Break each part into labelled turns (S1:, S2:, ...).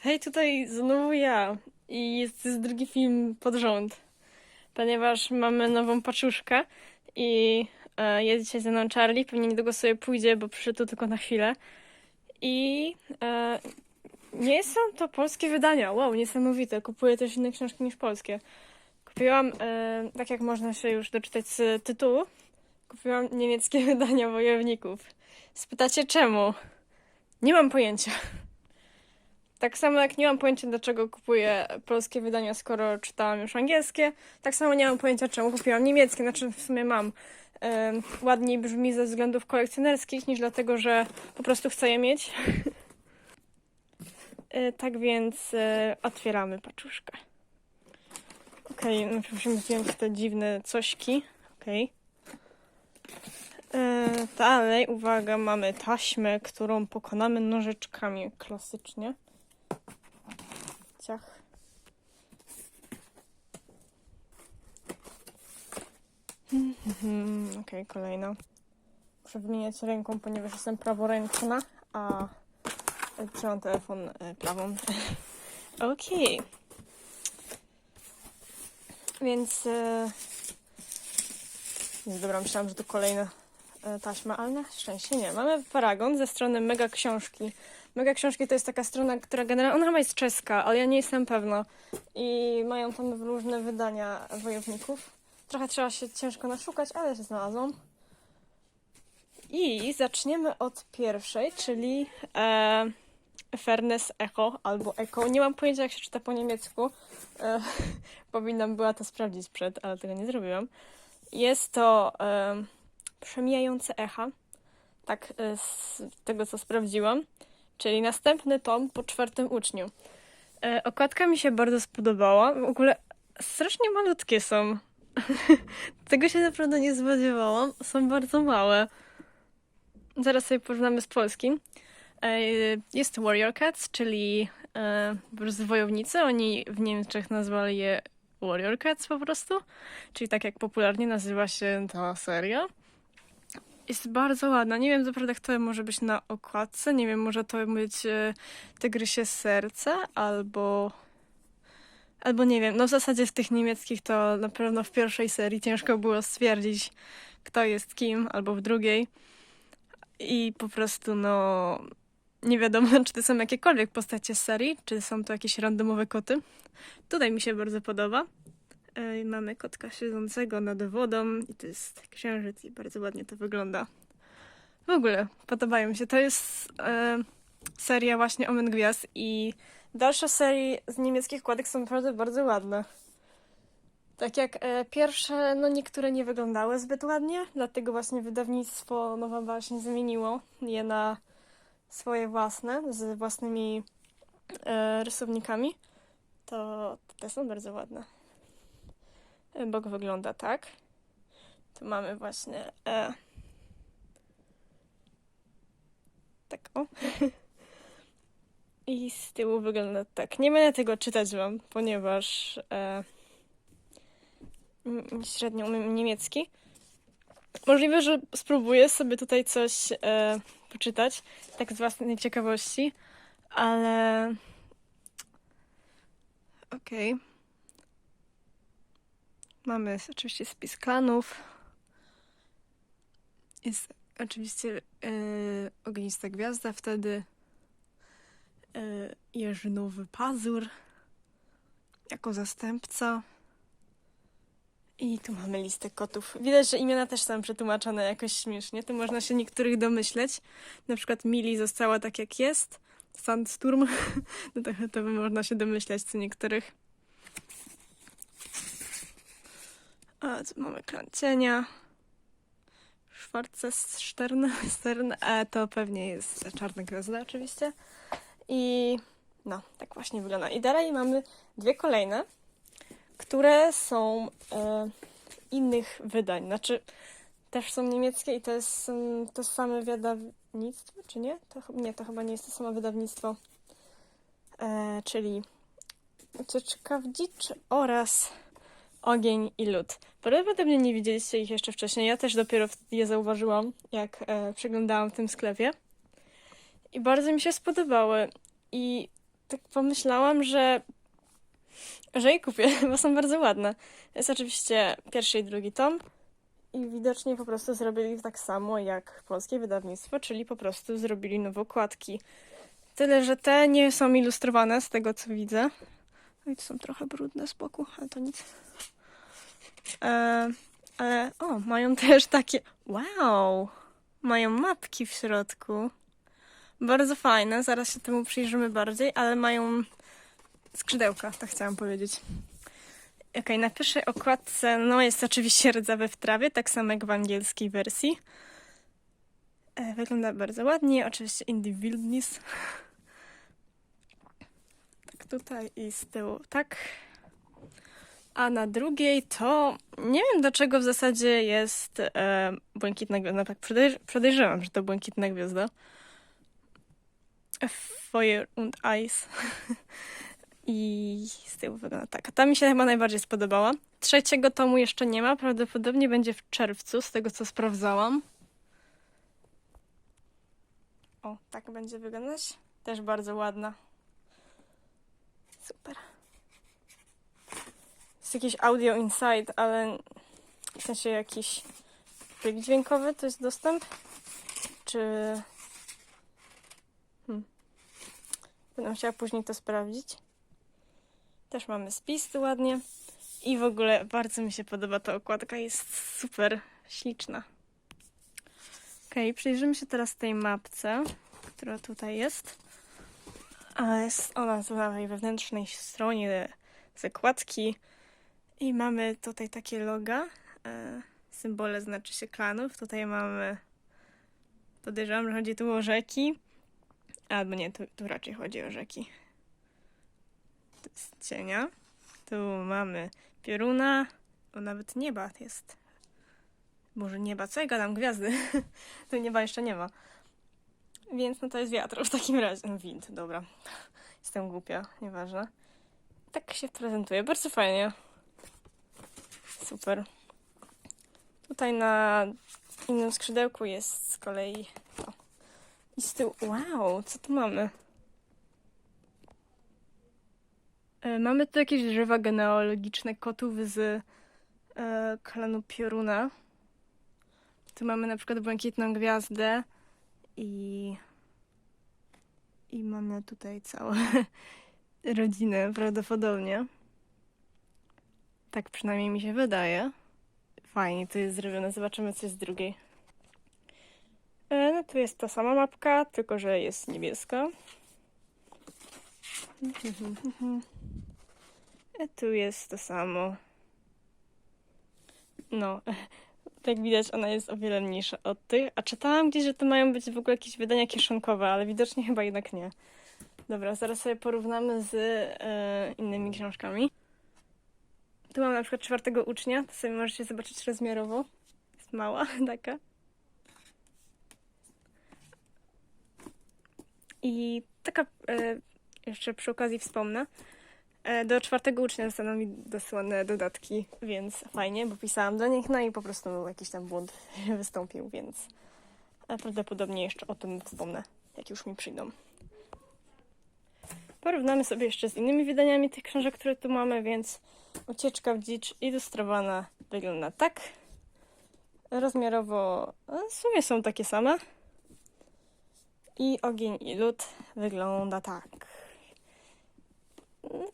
S1: Hej, tutaj znowu ja. I jest jest drugi film pod rząd, ponieważ mamy nową paczuszkę i e, jest dzisiaj ze mną Charlie. Pewnie niedługo sobie pójdzie, bo przyszedł tylko na chwilę. I e, nie są to polskie wydania. Wow, niesamowite. Kupuję też inne książki niż polskie. Kupiłam, e, tak jak można się już doczytać z tytułu, kupiłam niemieckie wydania wojowników. Spytacie czemu? Nie mam pojęcia. Tak samo jak nie mam pojęcia, dlaczego kupuję polskie wydania, skoro czytałam już angielskie, tak samo nie mam pojęcia, czemu kupiłam niemieckie. Znaczy, w sumie mam. Ym, ładniej brzmi ze względów kolekcjonerskich, niż dlatego, że po prostu chcę je mieć. Y, tak więc y, otwieramy paczuszkę. Okej, okay, musimy zdjąć te dziwne cośki. Okej. Y, dalej, uwaga, mamy taśmę, którą pokonamy nożyczkami, klasycznie. Ciach. Mhm, Okej, kolejna. Muszę wymieniać ręką, ponieważ jestem praworęczna, a trzymam telefon e, prawą. Okej. Więc... E... Nie, dobra, myślałam, że to kolejna e, taśma, ale na szczęście nie. Mamy paragon ze strony Mega Książki. Mega Książki to jest taka strona, która generalnie, ona chyba jest czeska, ale ja nie jestem pewna. I mają tam różne wydania wojowników. Trochę trzeba się ciężko naszukać, ale się znalazłam. I zaczniemy od pierwszej, czyli e, Fairness Echo albo Echo. Nie mam pojęcia, jak się czyta po niemiecku. E, powinnam była to sprawdzić przed, ale tego nie zrobiłam. Jest to e, przemijające echa, tak e, z tego co sprawdziłam, czyli następny tom po czwartym uczniu. E, okładka mi się bardzo spodobała. W ogóle strasznie malutkie są. tego się naprawdę nie spodziewałam. Są bardzo małe. Zaraz sobie porównamy z polskim. E, jest Warrior Cats, czyli e, po prostu wojownicy. Oni w Niemczech nazwali je Warrior Cats po prostu, czyli tak jak popularnie nazywa się ta seria. Jest bardzo ładna. Nie wiem naprawdę, kto może być na okładce. Nie wiem, może to być e, Tygrysie Serce albo... Albo nie wiem, no w zasadzie w tych niemieckich to na pewno w pierwszej serii ciężko było stwierdzić, kto jest kim, albo w drugiej. I po prostu, no, nie wiadomo, czy to są jakiekolwiek postacie z serii, czy są to jakieś randomowe koty. Tutaj mi się bardzo podoba. Mamy kotka siedzącego nad wodą i to jest księżyc i bardzo ładnie to wygląda. W ogóle podobają mi się. To jest e, seria właśnie Omen Gwiazd i dalsze serie z niemieckich kładek są naprawdę bardzo ładne. Tak jak e, pierwsze, no niektóre nie wyglądały zbyt ładnie, dlatego właśnie wydawnictwo nowe właśnie zmieniło je na swoje własne, z własnymi e, rysownikami. To te są bardzo ładne. Bok wygląda tak. Tu mamy właśnie e, tak o. I z tyłu wygląda tak. Nie będę tego czytać wam, ponieważ e, średnio umiem niemiecki. Możliwe, że spróbuję sobie tutaj coś e, poczytać, tak z własnej ciekawości, ale okej. Mamy oczywiście spis klanów. Jest oczywiście e, ognista gwiazda, wtedy e, Jerzynowy Pazur jako zastępca. I tu mamy listę kotów. Widać, że imiona też są przetłumaczone jakoś śmiesznie. Tu można się niektórych domyśleć. Na przykład Mili została tak jak jest. Sandsturm. No to, to można się domyślać co niektórych. A tu mamy klan cienia. Schwarze Stern. E, to pewnie jest czarna gwiazda oczywiście. I no, tak właśnie wygląda. I dalej mamy dwie kolejne które są e, innych wydań. Znaczy, też są niemieckie i to jest mm, to same wydawnictwo, czy nie? To, nie, to chyba nie jest to samo wydawnictwo. E, czyli Ucieczka w dzicz oraz Ogień i Lód. Prawdopodobnie nie widzieliście ich jeszcze wcześniej. Ja też dopiero je zauważyłam, jak e, przeglądałam w tym sklepie. I bardzo mi się spodobały. I tak pomyślałam, że, że je kupię, bo są bardzo ładne. Jest oczywiście pierwszy i drugi tom i widocznie po prostu zrobili tak samo jak polskie wydawnictwo, czyli po prostu zrobili nowe okładki. Tyle, że te nie są ilustrowane z tego co widzę. I to są trochę brudne z boku, ale to nic. E, ale o, mają też takie. Wow! Mają mapki w środku. Bardzo fajne, zaraz się temu przyjrzymy bardziej, ale mają skrzydełka, tak chciałam powiedzieć. Okej, na pierwszej okładce no jest oczywiście rdzawe w trawie, tak samo jak w angielskiej wersji. E, Wygląda bardzo ładnie, oczywiście Indie Wilderness. Tutaj i z tyłu, tak. A na drugiej to nie wiem dlaczego w zasadzie jest e, błękitna gwiazda. Tak podejrz- podejrzewam, że to błękitna gwiazda. Feuer und Eis. I z tyłu wygląda tak. A ta mi się chyba najbardziej spodobała. Trzeciego tomu jeszcze nie ma. Prawdopodobnie będzie w czerwcu, z tego co sprawdzałam. O, tak będzie wyglądać. Też bardzo ładna. Super. Jest jakieś audio inside, ale w sensie jakiś plik dźwiękowy to jest dostęp? Czy... Hmm. Będę musiała później to sprawdzić. Też mamy spis tu ładnie. I w ogóle bardzo mi się podoba ta okładka, jest super śliczna. Okej, przyjrzymy się teraz tej mapce, która tutaj jest. A jest ona tu na tej wewnętrznej stronie zakładki. I mamy tutaj takie loga. E, symbole znaczy się klanów. Tutaj mamy. Podejrzewam, że chodzi tu o rzeki. Albo nie, tu, tu raczej chodzi o rzeki. To jest cienia. Tu mamy pioruna. O, nawet nieba jest. Może nieba, co ja gadam? Gwiazdy. tu nieba jeszcze nie ma. Więc no to jest wiatr w takim razie. No, wind, dobra. Jestem głupia, nieważne. Tak się prezentuje, bardzo fajnie. Super. Tutaj na innym skrzydełku jest z kolei. I z tyłu, wow, co tu mamy? E, Mamy tu jakieś drzewa genealogiczne kotów z e, klanu Pioruna. Tu mamy na przykład błękitną gwiazdę i i mamy tutaj całą rodzinę prawdopodobnie. Tak przynajmniej mi się wydaje. Fajnie to jest zrobione. Zobaczymy, co jest z drugiej. E, No tu jest ta sama mapka, tylko że jest niebieska. E, Tu jest to samo. No, jak widać, ona jest o wiele mniejsza od tych. A czytałam gdzieś, że to mają być w ogóle jakieś wydania kieszonkowe, ale widocznie chyba jednak nie. Dobra, zaraz sobie porównamy z e, innymi książkami. Tu mam na przykład czwartego ucznia, to sobie możecie zobaczyć rozmiarowo. Jest mała taka. I taka, e, jeszcze przy okazji wspomnę, do czwartego ucznia zostaną mi dosłane dodatki, więc fajnie, bo pisałam do nich, no i po prostu jakiś tam błąd wystąpił, więc e, prawdopodobnie jeszcze o tym wspomnę, jak już mi przyjdą. Porównamy sobie jeszcze z innymi wydaniami tych książek, które tu mamy, więc Ucieczka w dzicz ilustrowana wygląda tak. Rozmiarowo e, w sumie są takie same. I ogień i lód wygląda tak.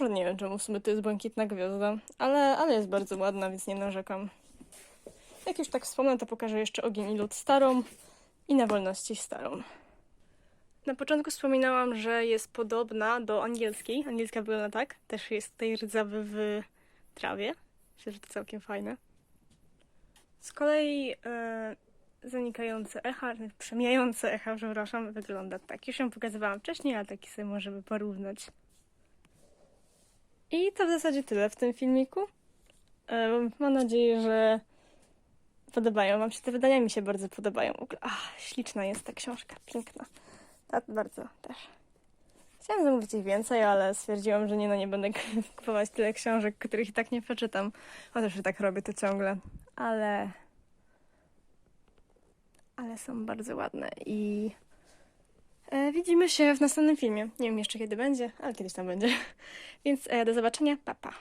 S1: No, nie wiem, czemu w sumie to jest błękitna gwiazda, ale, ale jest bardzo ładna, więc nie narzekam. Jak już tak wspomnę, to pokażę jeszcze ogień i lód starą i na wolności starą. Na początku wspominałam, że jest podobna do angielskiej. Angielska wygląda tak. Też jest tutaj rdzawy w trawie. Myślę, że to całkiem fajne. Z kolei e, zanikające echa, przemijające echa, przepraszam, wygląda tak. Już ją pokazywałam wcześniej, ale taki sobie możemy porównać. I to w zasadzie tyle w tym filmiku. Mam nadzieję, że podobają Wam się te wydania. Mi się bardzo podobają. Ach, śliczna jest ta książka, piękna. Ta bardzo też. Chciałam zamówić ich więcej, ale stwierdziłam, że nie, no nie będę kupować tyle książek, których i tak nie przeczytam. Chociaż i tak robię to ciągle. Ale... Ale są bardzo ładne i... E, widzimy się w następnym filmie. Nie wiem jeszcze kiedy będzie, ale kiedyś tam będzie. Więc e, do zobaczenia. Pa, pa.